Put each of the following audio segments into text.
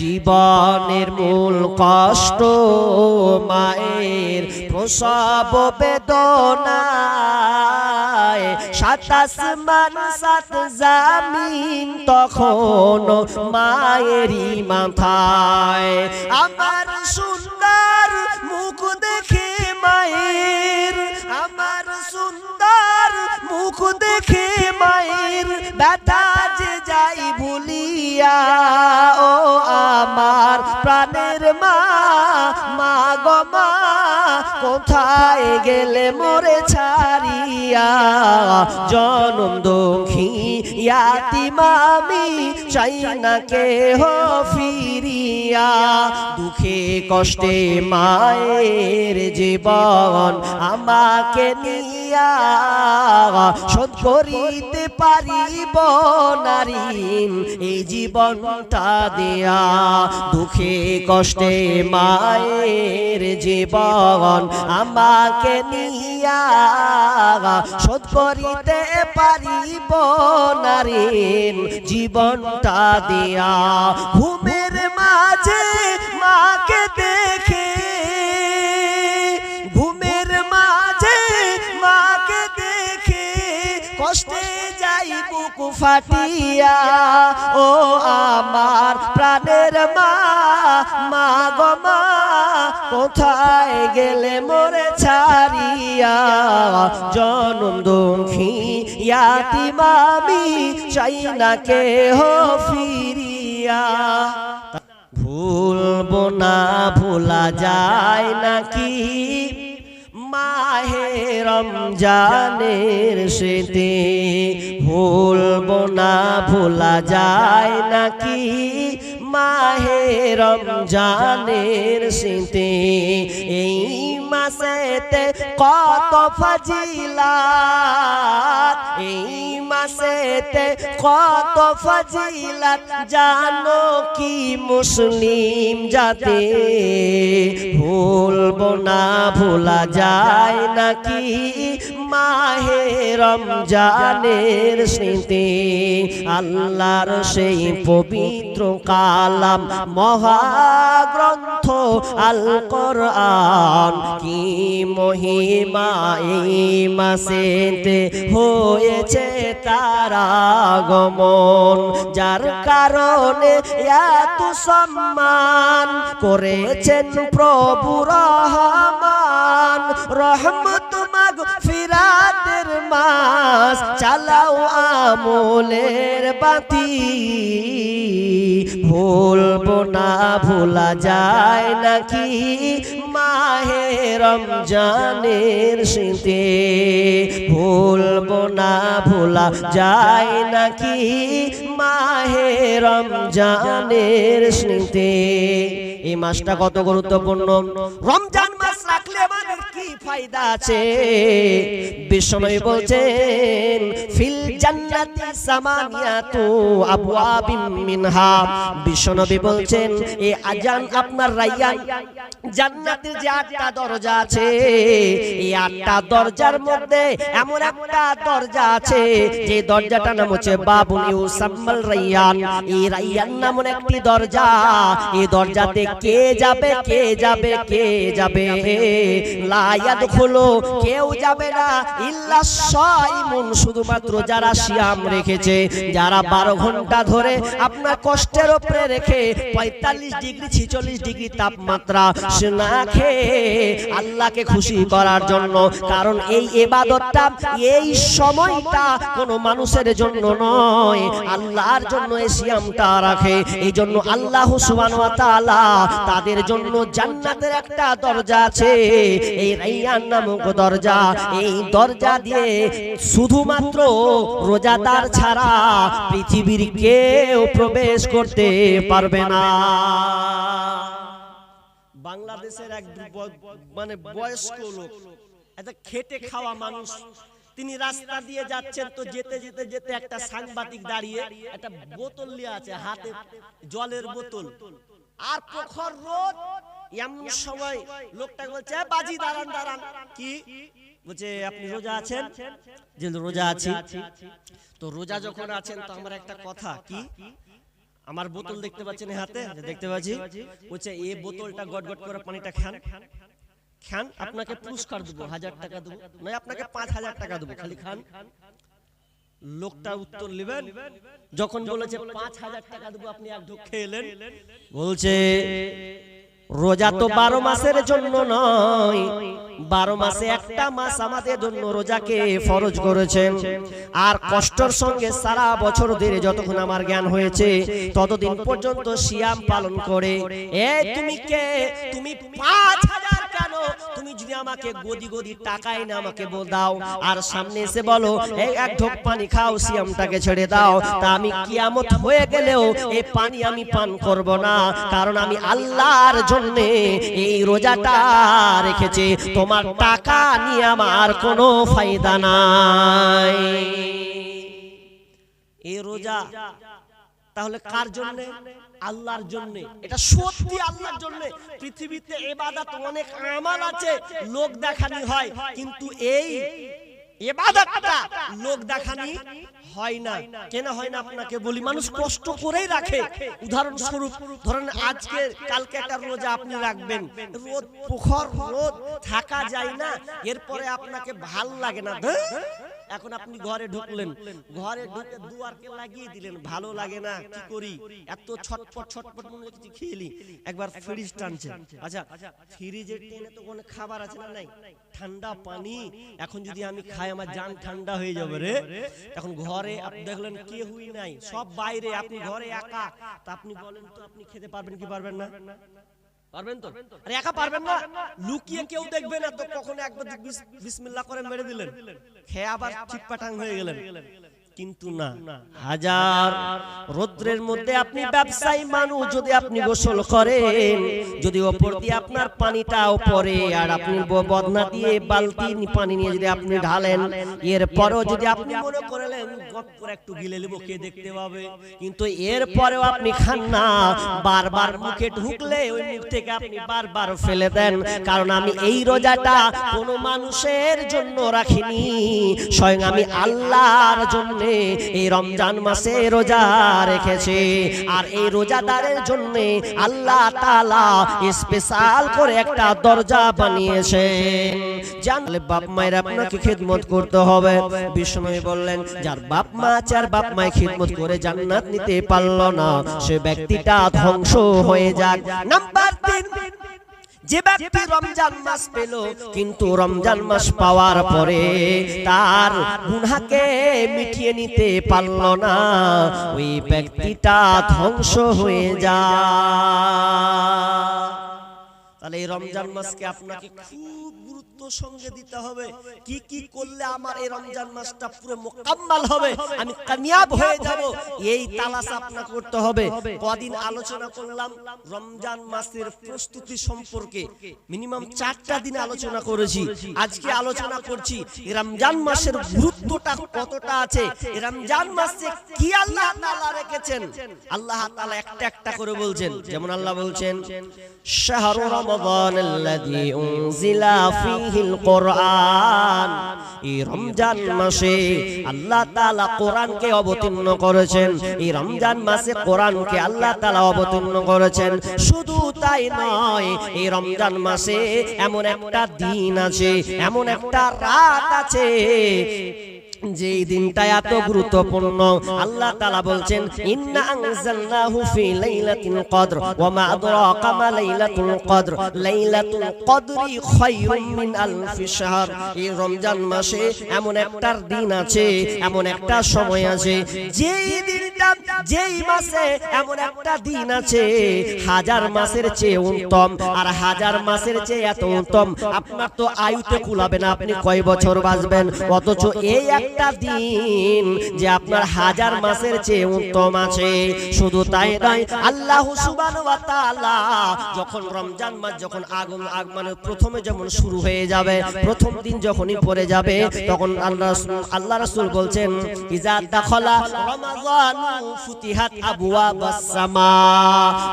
জীবনের মূল কষ্ট, মায়ের প্রসব বেদনায় সাতাশ মান সাত জামিন তখন মায়েরই মাথায়। আমার সুন্দর মুখ দেখে মায়ের, আমার সুন্দর মুখ দেখে মায়ের ব্যথা যে যাই ভুলিয়া প্রাণের মা মা গো মা। কোথায় গেলে মোরে ছাড়িয়া? জনম দুঃখী ইয়াতি মামি চাই না কে হো ফিরিয়া। দুঃখে কষ্টে মায়ের জীবন আমাকে নিয়া। শোধ করিতে পারিব নারীন এই জীবনটা দেয়া। দুঃখে কষ্টে মায়ের জীবন আমাকে নিয়া শোধ করিতে পারিব নারীন জীবনটা দিয়া। ঘুমের মাঝে মাকে দেখে, ঘুমের মাঝে মাকে দেখে, কষ্টে যাই বুক ফাটিয়া। ও আমার প্রাণের মা মা গো মা। কোথায় গেলে মোরে ছাড়িয়া? জনম দুঃখী ইয়াতি মামি চাই না কে হো ফিরিয়া। ভুলবো না, ভোলা যায় নাকি? মাহে রমজানের সেতে ভুলবো না, ভোলা যায় নাকি? মাহে রমজানের শীতে এই মাসেতে কত ফজিলাত। এই মাসেতে কত ফজিলাত। জানো কি মুসলিম জাতে। ভুলবো না ভোলা যায় নাকি? মাহে রমজানের স্মৃতি, আল্লাহর সেই পবিত্র কালাম মহাগ্রন্থ আল কোরআন কি মহিমা এই মাসেতে হয়েছে তারা গমন যার কারণে এত সম্মান করেছেন প্রভু রহমান। রহমত মাগ ফিরাতের মাস চালাও আমলের বাতি। ভুলবো না, ভোলা যায় নাকি মাহে রমজানের শীতে ভুলবো না, ভোলা যায় নাকি মাহে রমজানের স্মৃতি। এই মাসটা কত গুরুত্বপূর্ণ? রমজান ফায়দা আছে। বিশ্বনবী বলছেন ফিল জান্নাতি সামানিয়াতু আবওয়াবিন মিনহা। বিশ্বনবী বলছেন এই আজান আপনার রাইয়ান জান্নাতের যে আটটা দরজা আছে এই আটটা দরজার মধ্যে এমন একটা দরজা আছে যে দরজাটা নাম হচ্ছে বাবুল ইউসাম্মাল রাইয়ান। এই রাইয়ান নামন একটি দরজা। এই দরজাতে কে যাবে কে যাবে কে যাবে লায়াদ হলো কেউ যাবে না। ইল্লা সাইমুন, শুধুমাত্র যারা সিয়াম রেখেছে, যারা বারো ঘণ্টা ধরে আপনার কষ্টের উপরে রেখে পঁয়তাল্লিশ ডিগ্রি, ছিচল্লিশ ডিগ্রি তাপমাত্রা না খেয়ে আল্লাহকে খুশি করার জন্য। কারণ এই এবাদতটা, এই সময়টা কোনো মানুষের জন্য নয়। আল্লাহর জন্য এই সিয়ামটা রাখে। এই জন্য আল্লাহ সুবহানাহু ওয়া তাআলা তাদের জন্য জান্নাতের একটা দরজা আছে। এই নামক দরজা। এই দরজা দিয়ে শুধুমাত্র রোজাদার ছাড়া পৃথিবীর কেউ প্রবেশ করতে পারবে না। বাংলাদেশের এক মানে বয়স্ক লোক একটা খেটে খাওয়া মানুষ তিনি রাস্তা দিয়ে যাচ্ছেন তো যেতে যেতে যেতে একটা সাংবাদিক দাঁড়িয়ে একটা বোতল নিয়ে আছে হাতে জলের বোতল। আর প্রখর রোদ এমন সময় লোকটা বলছে বাজি দাঁড়ান দাঁড়ান। কি? বলছে আপনি রোজা আছেন? যে রোজা আছি। তো রোজা যখন আছেন তো আমার একটা কথা কি? আমার বোতল দেখতে পাচ্ছেন হাতে? দেখতে পাচ্ছি? বলছে এই বোতলটা গট গট করে পানিটা খান। খান। আপনাকে পুরস্কার দেবো হাজার টাকা দেবো। নয় আপনাকে পাঁচ হাজার টাকা দেবো খালি খান। লোকটা উত্তর নেবেন। যখন বলেছে পাঁচ হাজার টাকা দেবো আপনি এক ঢোক খেলেন বলছে রোজা তো বারো মাসের জন্য নয়। বারো মাসে একটা মাস আমাদের জন্য রোজাকে ফরজ করেছেন। আর কষ্টর সঙ্গে সারা বছর ধরে যতক্ষণ আমার জ্ঞান হয়েছে ততদিন পর্যন্ত সিয়াম পালন করে। এ তুমি কে? তুমি পাঁচ হাজার কেন? তুমি যদি আমাকে গদি গদি টাকাই না আমাকে বল দাও আর সামনে এসে বলো এই এক ঢোক পানি খাও সিয়ামটাকে ছেড়ে দাও। তা আমি কিয়ামত হয়ে গেলেও এই পানি আমি পান করব না কারণ আমি আল্লাহর জন্য এই রোজাটা রেখেছি। তোমার টাকা নিয়ে আমার কোনো ফায়দা নাই। এই রোজা তাহলে কার জন্য? আল্লাহর জন্য। এটা সত্যি আল্লাহর জন্য। পৃথিবীতে এবাদত অনেক আমাল আছে, লোক দেখানি হয়, কিন্তু এই এবাদতটা লোক দেখানি হয় না। কেন হয় না আপনাকে বলি? মানুষ কষ্ট করেই রাখে। উদাহরণস্বরূপ, ধরেন আজকে, কালকে একটা রোজা আপনি রাখবেন। রোদ প্রখর রোদ, থাকা যায় না। এরপরে আপনাকে ভালো লাগে না। এখন আপনি ঘরে ঢুকলেন। ঘরে ঢুকে দুয়ারকে লাগিয়ে দিলেন। ভালো লাগে না কি করি? এত ছটপট ছটপট মনে হচ্ছে কিছু খেলি। একবার ফ্রিজ টানছে। আচ্ছা ফ্রিজে টেনে তো কোনো খাবার আছে না নাই। ঠান্ডা পানি। এখন যদি আমি খাই আমার জান ঠান্ডা হয়ে যাবে রে। এখন ঘরে আপনি দেখলেন কেউই নাই। সব বাইরে আপনি ঘরে একা। তা আপনি বলেন তো আপনি খেতে পারবেন কি পারবেন না? পারবেন তো? আরে একা পারবেন না? লুকিয়ে কেউ দেখবে না তো কখনো একবার বিসমিল্লাহ করে মেরে দিলেন। খেয়ে আবার চিটপাটাং হয়ে গেলেন। কিন্তু না। হাজার রৌদ্রের মধ্যে আপনি ব্যবসায়ী মানুষ যদি আপনি গোসল করেন যদি ওপর দিয়ে আপনার পানিটাও পরে আর আপনি বদনা দিয়ে বালতি পানি নিয়ে যদি আপনি ঢালেন এরপরেও যদি আপনি মনে করলেন গপ করে একটু গিলে নেব কে দেখতে পাবে? কিন্তু এরপরেও আপনি খান না। বারবার মুখে ঢুকলে ওই মুখ থেকে আপনি বারবার ফেলে দেন। কারণ আমি এই রোজাটা কোনো মানুষের জন্য রাখিনি। স্বয়ং আমি আল্লাহর জন্য এই রমজান মাসে রোজা রেখেছি। আর এই রোজাদারের জন্য আল্লাহ তাআলা স্পেশাল করে একটা দরজা বানিয়েছে। জানলে বাপ মায়ের আপনাকে খেদমত করতে হবে। বিষ্ণু বললেন যার বাপ মা আছে বাপ মায়ের খেদমত করে জান্নাত নিতে পারল না। সে ব্যক্তিটা ধ্বংস হয়ে যাক। নাম্বার তিন যে ব্যক্তি রমজান মাস পেল কিন্তু রমজান মাস পাওয়ার পরে তার গুনাকে মিটিয়ে নিতে পারল না। ওই ব্যক্তিটা ধ্বংস হয়ে যায় তাহলে এই রমজান মাসকে আপনাকে খুব সঙ্গে দিতে হবে। কি কি করলে আমার এই রমজান মাসটা পুরো মোকাম্মাল হবে আমি কামিয়াব হয়ে যাব। এই তালাশ আপনাকে করতে হবে। কদিন আলোচনা করলাম রমজান মাসের প্রস্তুতি সম্পর্কে। মিনিমাম চারটা দিন আলোচনা করেছি। আজকে আলোচনা করছি। রমজান মাসের গুরুত্বটা কতটা আছে? রমজান মাসে কি আল্লাহ তাআলা রেখেছেন? আল্লাহ তাআলা একটা একটা করে বলছেন। যেমন আল্লাহ বলছেন শাহরু রমাদান আল্লাযী উনজিলা ফীহিল কোরআন। এই রমজান মাসে আল্লাহ তাআলা কোরআনকে অবতীর্ণ করেছেন। এই রমজান মাসে কোরআনকে আল্লাহ তাআলা অবতীর্ণ করেছেন। শুধু তাই নয়, এই রমজান মাসে এমন একটা দিন আছে, এমন একটা রাত আছে যেই দিনটা এত গুরুত্বপূর্ণ। আল্লাহ তাআলা বলছেন, ইন্না আনজালনাহু ফি কদর, ওয়া মা আদরাকা মা লাইলাতুল কদর। লাইলাতুল কদরি খায়রুম মিন আলফি শাহর। এই রমজান মাসে এমন একটা দিন আছে, এমন একটা সময় আছে, যেই দিনটা যেই মাসে এমন একটা দিন আছে, হাজার মাসের চেয়ে উত্তম, আর হাজার মাসের চেয়ে এত উত্তম, আপনার তো আয়ুতে কুলাবে না, আপনি কয় বছর বাঁচবেন? অথচ এই একটা দিন যে আপনার হাজার মাসের চেয়ে উত্তম আছে। শুধু তাই নয়, আল্লাহ যখন রমজান মাস, যখন আগুন আগ প্রথমে যেমন শুরু হয়ে যাবে, প্রথম দিন যখনই পড়ে যাবে, তখন আল্লাহ আল্লাহ রাসূল বলছেন রমাদান ফুতিহাত আবওয়াবাস সামা।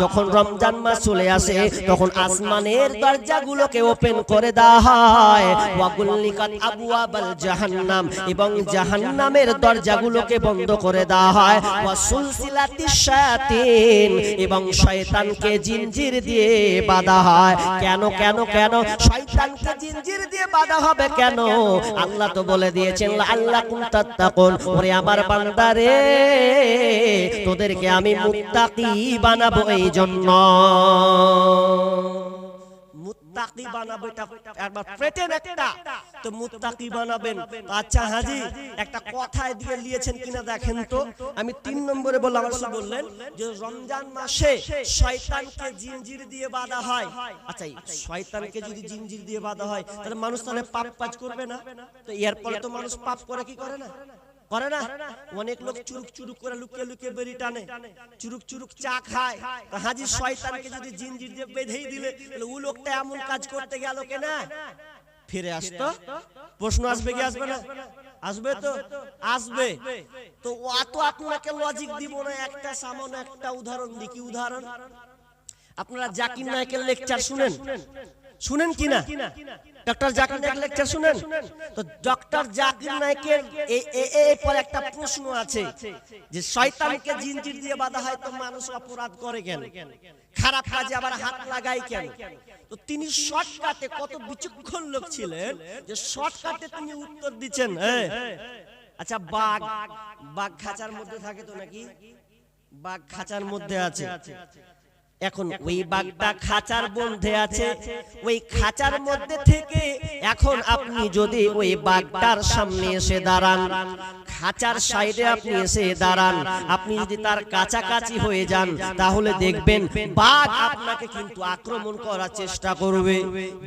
যখন রমজান মাস চলে আসে তখন আসমানের দরজাগুলোকে ওপেন করে দেওয়া হয়। ওয়াগুল্লিকাত আবওয়াবাল জাহান্নাম এবং জাহান্নামের দরজাগুলোকে বন্ধ করে দেওয়া হয়। ওয়াসুলসিলাতিশ শায়াতিন এবং শয়তানকে জিনজির দিয়ে বাঁধা হয়। কেন কেন কেন? শয়তানকে জিনজির দিয়ে বাঁধা হবে কেন? আল্লাহ তো বলে দিয়েছেন আল্লাহ কুমতাত্তাকুন ওরে আমার বান্দারে। তোদেরকে আমি মুত্তাকি বানাবো এই জন্য মুত্তাকি বানাবো এটা একবার পেটেন একটা। তো মুত্তাকি বানাবেন। আচ্ছা হাজি একটা কথায় দিয়ে নিয়েছেন কিনা দেখেন তো। আমি তিন নম্বরে বললাম আমার বললেন যে রমজান মাসে শয়তানকে জিনজির দিয়ে বাঁধা হয়। আচ্ছা শয়তানকে যদি জিনজির দিয়ে বাঁধা হয় তাহলে মানুষ তাহলে পাপ কাজ করবে না? তো এর পরে তো মানুষ পাপ করে কি করে না? করে না? অনেক লোক চুরুক চুরুক করে লুকিয়ে লুকিয়ে বেরি টানে। চুরুক চুরুক চা খায়। হাজির শয়তানকে যদি জিনজির দিয়ে বেঁধেই দিলে তাহলে ও লোকটা এমন কাজ করতে গেল কেনা? ফিরে আসতো? প্রশ্ন আসবে কি আসবে না? আসবে তো? আসবে তো? অত আপনাকে লজিক দিব না একটা সামান্য একটা উদাহরণ দিই কি উদাহরণ। আপনারা জাকির নায়কের লেকচার শুনেন। শুনেন কিনা ডক্টর জাকির নায়ক লেকচার শুনেন? তো ডক্টর জাকির নায়কের এই পর একটা প্রশ্ন আছে যে শয়তানকে জিনজির দিয়ে বাঁধা হয় তো মানুষ অপরাধ করে কেন? খারাপ কাজে আবার হাত লাগায় কেন? তো তিনি শর্টকাটে কত বিচক্ষণ লোক ছিলেন যে শর্টকাটে তিনি উত্তর দিচ্ছেন হ্যাঁ? আচ্ছা বাঘ বাঘ খাঁচার মধ্যে থাকে তো নাকি? বাঘ খাঁচার মধ্যে আছে। এখন ওই বাঘটা খাঁচার বন্ধে আছে ওই খাঁচার মধ্যে থেকে এখন আপনি যদি ওই বাঘটার সামনে এসে দাঁড়ান খাঁচার সাইডে আপনি এসে দাঁড়ান। আপনি যদি তার কাছাকাছি হয়ে যান তাহলে দেখবেন বাঘ আপনাকে কিন্তু আক্রমণ করার চেষ্টা করবে।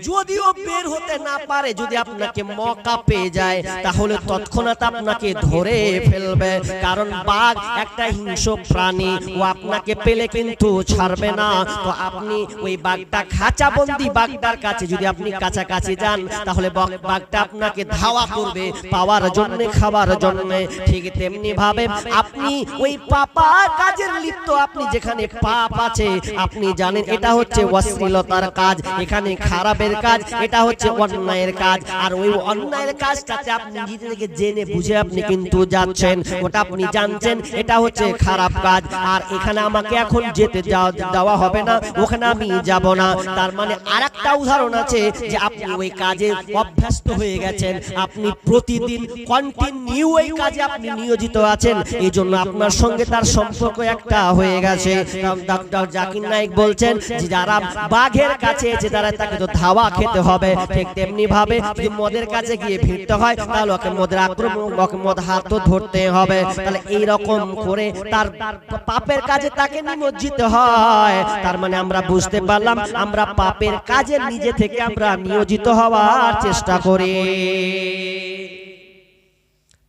যদিও বের হতে না পারে যদি আপনাকে মকা পেয়ে যায় তাহলে তৎক্ষণাৎ আপনাকে ধরে ফেলবে। কারণ বাঘ একটা হিংস্র প্রাণী ও আপনাকে পেলে কিন্তু ছাড়বে না। তো আপনি ওই বাঘটা খাঁচাবন্দি বাঘটার কাছে যদি আপনি কাছাকাছি যান তাহলে বাঘটা আপনাকে ধাওয়া করবে। পাওয়ার জন্য খাবার জন্য ঠিক তেমনি ভাবে আপনি ওই পাপা কাজের লিপ্ত আপনি যেখানে পাপ আছে, আপনি জানেন এটা হচ্ছে অশ্লীলতার কাজ, এখানে খারাপের কাজ, এটা হচ্ছে অন্যায়ের কাজ। আর ওই অন্যায়ের কাজটাতে আপনি নিজে থেকে জেনে বুঝে আপনি কিন্তু যাচ্ছেন, ওটা আপনি জানছেন, এটা হচ্ছে খারাপ কাজ। আর এখানে আমাকে এখন যেতে দেওয়া হবে না, ওখানে আমি যাব না। তার মানে আরেকটা উদাহরণ আছে যে আপনি ওই কাজে অভ্যস্ত হয়ে গেছেন, আপনি প্রতিদিন কন্টিনিউ ওই কাজে আপনি নিয়োজিত আছেন এই জন্য আপনার সঙ্গে তার সম্পর্ক একটা হয়ে গেছে। ডক্টর জাকির নাইক বলছেন যে যারা বাঘের কাছে এসে তারা তাকে তো ধাওয়া খেতে হবে। ঠিক তেমনি ভাবে যদি মদের কাছে গিয়ে ফিরতে হয়, তাহলে ওকে মদের আক্রমণ, ওকে মদ হাত ধরতে হবে। তাহলে এই রকম করে তার পাপের কাজে তাকে নিমজ্জিত হয়। তার মানে আমরা বুঝতে পারলাম, আমরা পাপের কাজে নিজে থেকে আমরা নিয়োজিত হওয়ার চেষ্টা করি।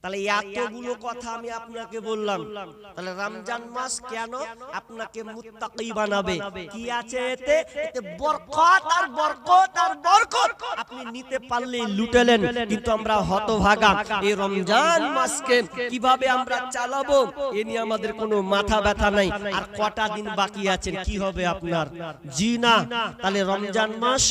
তাহলে এতগুলো কথা আমি আপনাকে বললাম। তাহলে রমজান মাস কেন আপনাকে মুত্তাকি বানাবে? কি আছে এতে? এতে? বরকত আর বরকত আর বরকত আপনি নিতে পারলে লুটেলেন। কিন্তু আমরা হতভাগা। এই রমজান মাসকে কীভাবে আমরা চালাবো? এ নিয়ে আমাদের কোনো মাথা ব্যথা নাই। আর কটা দিন বাকি আছে? কি হবে আপনার? জি না। তাহলে রমজান মাস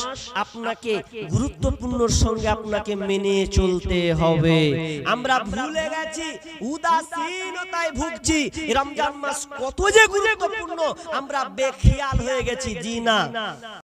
আপনাকে গুরুত্বপূর্ণর সঙ্গে আপনাকে মেনে চলতে হবে আমরা ভুলে গেছি উদাসীনতায় ভুগছি। রমজান মাস কত যে গুরুত্বপূর্ণ আমরা বেখেয়াল হয়ে গেছি জি না।